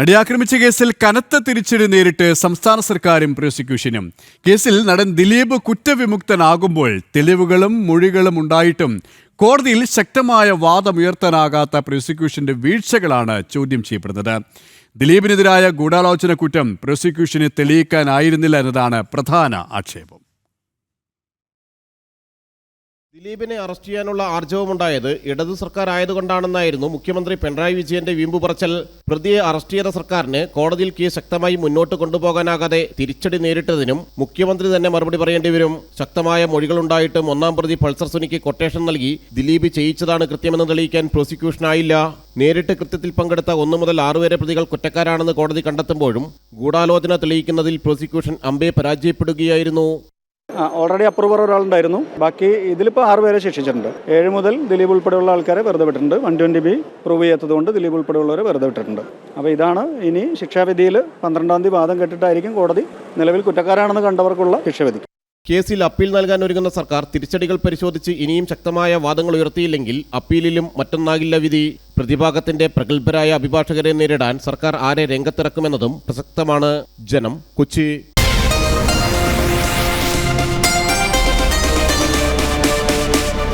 നടി ആക്രമിച്ച കേസിൽ കനത്ത തിരിച്ചടി നേരിട്ട് സംസ്ഥാന സർക്കാരും പ്രോസിക്യൂഷനും. കേസിൽ നടൻ ദിലീപ് കുറ്റവിമുക്തനാകുമ്പോൾ തെളിവുകളും മൊഴികളും ഉണ്ടായിട്ടും കോടതിയിൽ ശക്തമായ വാദമുയർത്താനാകാത്ത പ്രോസിക്യൂഷന്റെ വീഴ്ചകളാണ് ചോദ്യം ചെയ്യപ്പെടുന്നത്. ദിലീപിനെതിരായ ഗൂഢാലോചന കുറ്റം പ്രോസിക്യൂഷന് തെളിയിക്കാനായിരുന്നില്ല എന്നതാണ് പ്രധാന ആക്ഷേപം. ദിലീപിനെ അറസ്റ്റ് ചെയ്യാനുള്ള ആർജവമുണ്ടായത് ഇടതു സർക്കാർ ആയതുകൊണ്ടാണെന്നായിരുന്നു മുഖ്യമന്ത്രി പിണറായി വിജയന്റെ വീമ്പു പറച്ചൽ പ്രതിയെ അറസ്റ്റ് ചെയ്ത സർക്കാരിന് കോടതിയിൽ കേസ് ശക്തമായി മുന്നോട്ട് കൊണ്ടുപോകാനാകാതെ തിരിച്ചടി നേരിട്ടതിനും മുഖ്യമന്ത്രി തന്നെ മറുപടി പറയേണ്ടി വരും. ശക്തമായ മൊഴികളുണ്ടായിട്ടും ഒന്നാം പ്രതി പൾസർ സുനിക്ക് കൊട്ടേഷൻ നൽകി ദിലീപ് ചെയ്യിച്ചതാണ് കൃത്യമെന്ന് തെളിയിക്കാൻ പ്രോസിക്യൂഷനായില്ല. നേരിട്ട് കൃത്യത്തിൽ പങ്കെടുത്ത ഒന്നു മുതൽ ആറുവരെ പ്രതികൾ കുറ്റക്കാരാണെന്ന് കോടതി കണ്ടെത്തുമ്പോഴും ഗൂഢാലോചന തെളിയിക്കുന്നതിൽ പ്രോസിക്യൂഷൻ അമ്പയെ പരാജയപ്പെടുകയായിരുന്നു. ഓൾറെഡി അപ്രൂവർ ഒരാളുണ്ടായിരുന്നു. ബാക്കി ഇതിലിപ്പോൾ ആറ് പേരെ ശിക്ഷിച്ചിട്ടുണ്ട്. ഏഴ് മുതൽ ദിലീപ് ഉൾപ്പെടെയുള്ള ആൾക്കാരെ വെറുതെ വിട്ടിട്ടുണ്ട്. വൺ ട്വന്റി ബി പ്രൂവ് ചെയ്യാത്തതുകൊണ്ട് ദിലീപ് ഉൾപ്പെടെയുള്ളവരെ വെറുതെ വിട്ടിട്ടുണ്ട്. അപ്പോൾ ഇതാണ് ഇനി ശിക്ഷാവിധിയിൽ പന്ത്രണ്ടാം തീയതി വാദം കേട്ടിട്ടായിരിക്കും കോടതി നിലവിൽ കുറ്റക്കാരാണെന്ന് കണ്ടവർക്കുള്ള ശിക്ഷവിധി. കേസിൽ അപ്പീൽ നൽകാൻ ഒരുങ്ങുന്ന സർക്കാർ തിരിച്ചടികൾ പരിശോധിച്ച് ഇനിയും ശക്തമായ വാദങ്ങൾ ഉയർത്തിയില്ലെങ്കിൽ അപ്പീലിലും മറ്റൊന്നാകില്ല വിധി. പ്രതിഭാഗത്തിന്റെ പ്രഗത്ഭരായ അഭിഭാഷകരെ നേരിടാൻ സർക്കാർ ആരെ രംഗത്തിറക്കുമെന്നതും പ്രസക്തമാണ്. ജനം കൊച്ചി.